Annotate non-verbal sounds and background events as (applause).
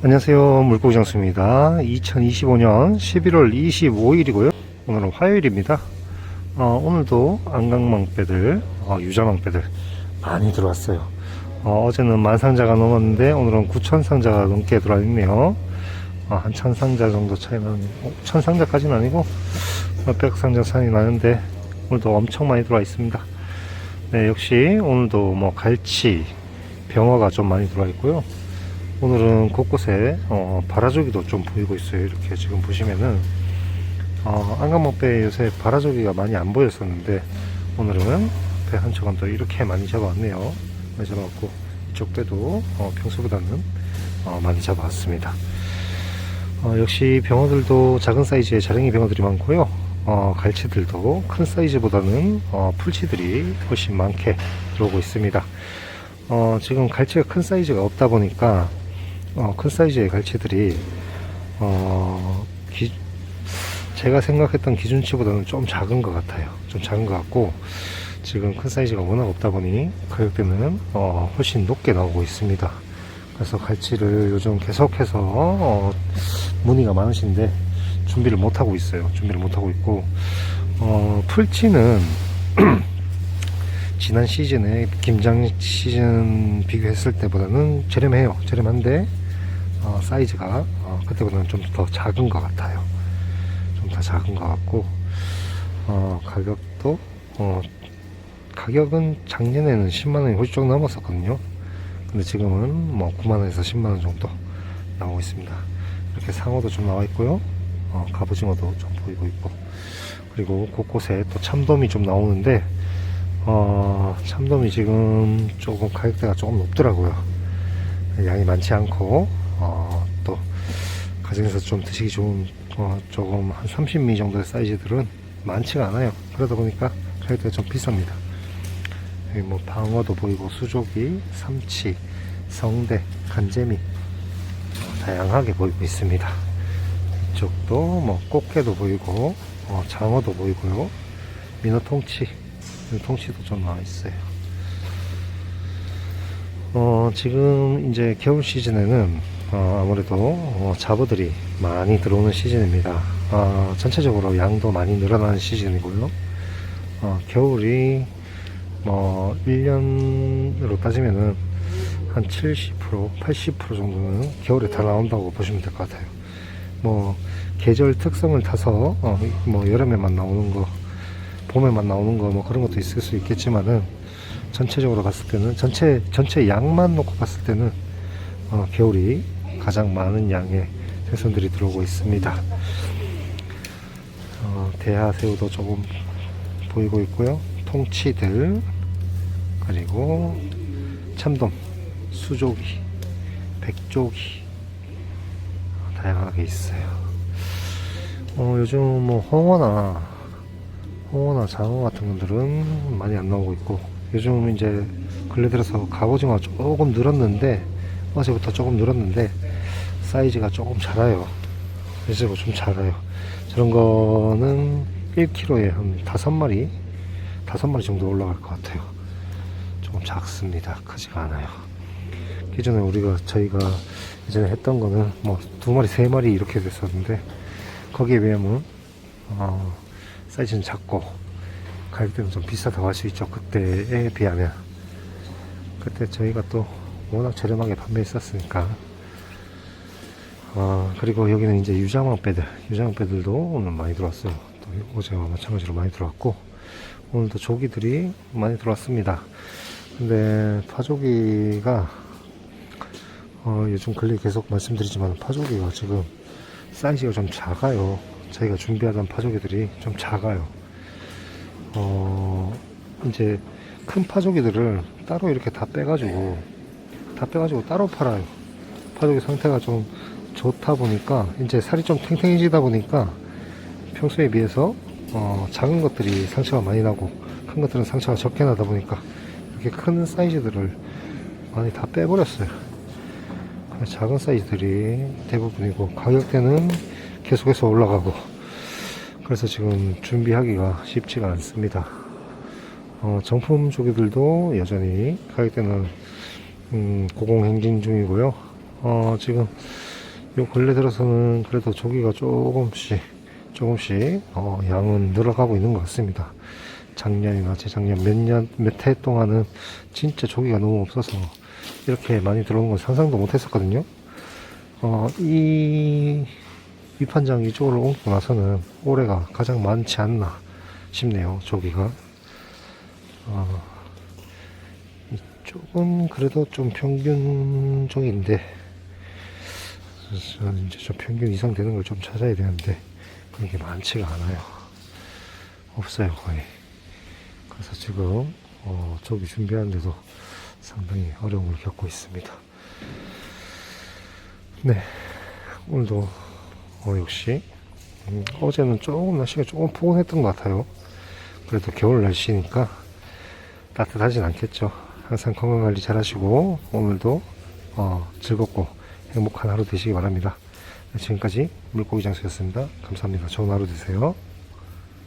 안녕하세요. 물고기 장수입니다. 2025년 11월 25일이고요. 오늘은 화요일입니다. 어, 오늘도 안강망배들, 어, 유자망배들 많이 들어왔어요. 어, 제는 만상자가 넘었는데 오늘은 9천상자가 넘게 들어와 있네요. 어, 한 천상자 정도 차이 나는, 어, 천상자까지는 아니고 몇백 상자 차이 나는데 오늘도 엄청 많이 들어와 있습니다. 네, 역시 오늘도 뭐 갈치, 병어가 좀 많이 들어와 있고요. 오늘은 곳곳에 어, 바라조기도 좀 보이고 있어요. 이렇게 지금 보시면은 어, 안강목배 요새 바라조기가 많이 안 보였었는데 오늘은 배 한 척은 또 이렇게 많이 잡아왔네요. 많이 잡아왔고 이쪽 배도 어, 평소보다는 어, 많이 잡아왔습니다. 어, 역시 병어들도 작은 사이즈의 자랭이 병어들이 많고요. 어, 갈치들도 큰 사이즈보다는 어, 풀치들이 훨씬 많게 들어오고 있습니다. 어, 지금 갈치가 큰 사이즈가 없다 보니까 어, 큰 사이즈의 갈치들이 어, 기- 제가 생각했던 기준치보다는 좀 작은 것 같아요. 좀 작은 것 같고 지금 큰 사이즈가 워낙 없다 보니 가격대는 어, 훨씬 높게 나오고 있습니다. 그래서 갈치를 요즘 계속해서 어, 문의가 많으신데 준비를 못 하고 있어요. 준비를 못 하고 있고 어, 풀치는 (clears throat) 지난 시즌에 김장 시즌 비교했을 때보다는 저렴해요. 저렴한데 어, 사이즈가 어, 그때보다는 좀 더 작은 것 같아요. 좀 더 작은 것 같고 어, 가격도 어, 가격은 작년에는 10만 원이 훌쩍 넘었었거든요. 근데 지금은 뭐 9만 원에서 10만 원 정도 나오고 있습니다. 이렇게 상어도 좀 나와 있고요. 어, 갑오징어도 좀 보이고 있고 그리고 곳곳에 또 참돔이 좀 나오는데 어, 참돔이 지금 조금 가격대가 조금 높더라고요. 양이 많지 않고, 어, 또, 가정에서 좀 드시기 좋은, 어, 조금 한 30미 정도의 사이즈들은 많지가 않아요. 그러다 보니까 가격대가 좀 비쌉니다. 여기 뭐, 방어도 보이고, 수조기, 삼치, 성대, 간재미, 어, 다양하게 보이고 있습니다. 이쪽도 뭐, 꽃게도 보이고, 어, 장어도 보이고요. 민어 통치, 여기 통치도 좀 나와 있어요. 어, 지금 이제 겨울 시즌에는 어, 아무래도 어, 잡어들이 많이 들어오는 시즌입니다. 어, 전체적으로 양도 많이 늘어나는 시즌이고요. 어, 겨울이 뭐 1년으로 따지면은 한 70%, 80% 정도는 겨울에 다 나온다고 보시면 될 것 같아요. 뭐 계절 특성을 타서 어, 뭐 여름에만 나오는 거 봄에만 나오는 거 뭐 그런 것도 있을 수 있겠지만은 전체적으로 봤을 때는 전체 전체 양만 놓고 봤을 때는 어, 겨울이 가장 많은 양의 생선들이 들어오고 있습니다. 어, 대하새우도 조금 보이고 있고요. 통치들 그리고 참돔, 수조기, 백조기 다양하게 있어요. 어, 요즘 뭐 홍어나 홍어나 장어 같은 것들은 많이 안 나오고 있고 요즘 이제 근래 들어서 갑오징어가 조금 늘었는데 어제부터 조금 늘었는데 사이즈가 조금 작아요. 사이즈가 좀 작아요. 저런 거는 1kg에 한 5마리 5마리 정도 올라갈 것 같아요. 조금 작습니다. 크지가 않아요. 기존에 우리가 저희가 예전에 했던 거는 뭐 두 마리 세 마리 이렇게 됐었는데 거기에 비하면 어, 사이즈는 작고 가격대는 좀 비싸다고 할 수 있죠. 그때에 비하면. 그때 저희가 또 워낙 저렴하게 판매했었으니까. 어, 그리고 여기는 이제 유장왕 배들 유장왕 배들도 오늘 많이 들어왔어요. 또 어제와 마찬가지로 많이 들어왔고 오늘도 조기들이 많이 들어왔습니다. 근데 파조기가 어, 요즘 근래 계속 말씀드리지만 파조기가 지금 사이즈가 좀 작아요. 저희가 준비하던 파조기들이 좀 작아요. 어, 이제 큰 파조기들을 따로 이렇게 다 빼가지고, 다 빼가지고 따로 팔아요. 파조기 상태가 좀 좋다 보니까, 이제 살이 좀 탱탱해지다 보니까, 평소에 비해서, 어, 작은 것들이 상처가 많이 나고, 큰 것들은 상처가 적게 나다 보니까, 이렇게 큰 사이즈들을 많이 다 빼버렸어요. 작은 사이즈들이 대부분이고 가격대는 계속해서 올라가고 그래서 지금 준비하기가 쉽지가 않습니다. 어, 정품 조기들도 여전히 가격대는 음, 고공행진 중이고요. 어, 지금 요 근래 들어서는 그래도 조기가 조금씩 조금씩 어, 양은 늘어가고 있는 것 같습니다. 작년이나 재작년 몇 년 몇 해 동안은 진짜 조기가 너무 없어서 이렇게 많이 들어오는 건 상상도 못 했었거든요. 어, 이 위판장 이쪽으로 옮기고 나서는 올해가 가장 많지 않나 싶네요. 조기가. 어, 이쪽은 그래도 좀 평균적인데 이제 좀 평균 이상 되는 걸 좀 찾아야 되는데 그런 게 많지가 않아요. 없어요 거의. 그래서 지금 어, 저기 준비하는데도 상당히 어려움을 겪고 있습니다. 네, 오늘도 어, 역시 음, 어제는 조금 날씨가 조금 포근했던 것 같아요. 그래도 겨울 날씨니까 따뜻하진 않겠죠. 항상 건강 관리 잘 하시고 오늘도 어, 즐겁고 행복한 하루 되시기 바랍니다. 네, 지금까지 물고기 장수였습니다. 감사합니다. 좋은 하루 되세요.